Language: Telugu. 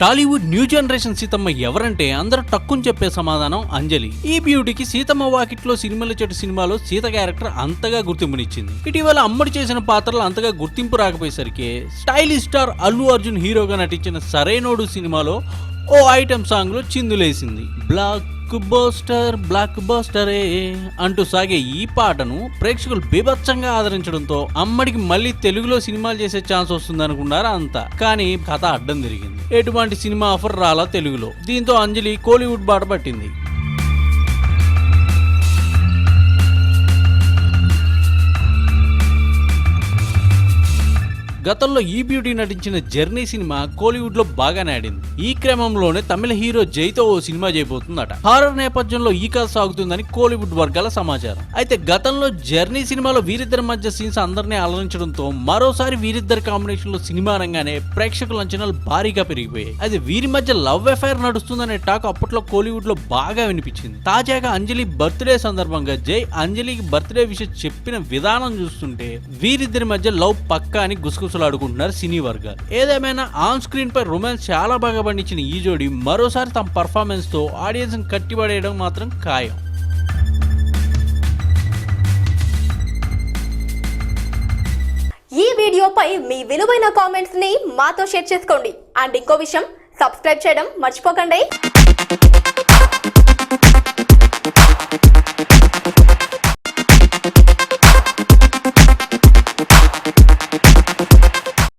టాలీవుడ్ న్యూ జనరేషన్ సీతమ్మ ఎవరంటే అందరూ టక్కుని చెప్పే సమాధానం అంజలి. ఈ బ్యూటీకి సీతమ్మ వాకిట్లో సినిమాల చెట్టు సినిమాలో సీత క్యారెక్టర్ అంతగా గుర్తింపునిచ్చింది. ఇటీవల అమ్మడి చేసిన పాత్రలు అంతగా గుర్తింపు రాకపోయేసరికి స్టైలిష్ స్టార్ అల్లు అర్జున్ హీరోగా నటించిన సరైనోడు సినిమాలో ఓ ఐటెం సాంగ్లో చిందులేసింది. బ్లాక్ బస్టర్ బ్లాక్ బస్టరే అంటూ సాగే ఈ పాటను ప్రేక్షకులు బీభత్సంగా ఆదరించడంతో అమ్మడికి మళ్ళీ తెలుగులో సినిమాలు చేసే ఛాన్స్ వస్తుంది అనుకున్నారా అంతా. కానీ కథ అడ్డం తిరిగింది. ఎటువంటి సినిమా ఆఫర్ రాలా తెలుగులో? దీంతో అంజలి కోలీవుడ్ బాట పట్టింది. గతంలో ఈ బ్యూటీ నటించిన జర్నీ సినిమా కోలీవుడ్లో బాగానే ఆడింది. ఈ క్రమంలోనే తమిళ హీరో జైతో ఓ సినిమా చేయబోతుందట. హారర్ నేపథ్యంలో ఈ కథ సాగుతుందని కోలీవుడ్ వర్గాల సమాచారం. అయితే గతంలో జర్నీ సినిమాలో వీరిద్దరి మధ్య సీన్స్ అందరినీ అలరించడంతో మరోసారి వీరిద్దరి కాంబినేషన్లో సినిమా రంగానే ప్రేక్షకుల అంచనాలు భారీగా పెరిగిపోయాయి. అది వీరి మధ్య లవ్ ఎఫైర్ నడుస్తుందనే టాక్ అప్పట్లో కోలీవుడ్లో బాగా వినిపించింది. తాజాగా అంజలి బర్త్డే సందర్భంగా జై అంజలికి బర్త్డే విషయం చెప్పిన విధానం చూస్తుంటే వీరిద్దరి మధ్య లవ్ పక్కా అని గుసగుసలాడుకుంటున్నారు సినీ వర్గాలు ఏదేమైనా ఆన్ స్క్రీన్ పై రొమాన్స్ చాలా బాగా పండించిన ఈ జోడి మరోసారి తమ పర్ఫార్మెన్స్తో ఆడియన్స్ కట్టిపడేయడం మాత్రం ఖాయం. ఈ వీడియోపై మీ విలువైన కామెంట్స్ని మాతో షేర్ చేసుకోండి. అండ్ ఇంకో విషయం సబ్స్క్రైబ్ చేయడం మర్చిపోకండి.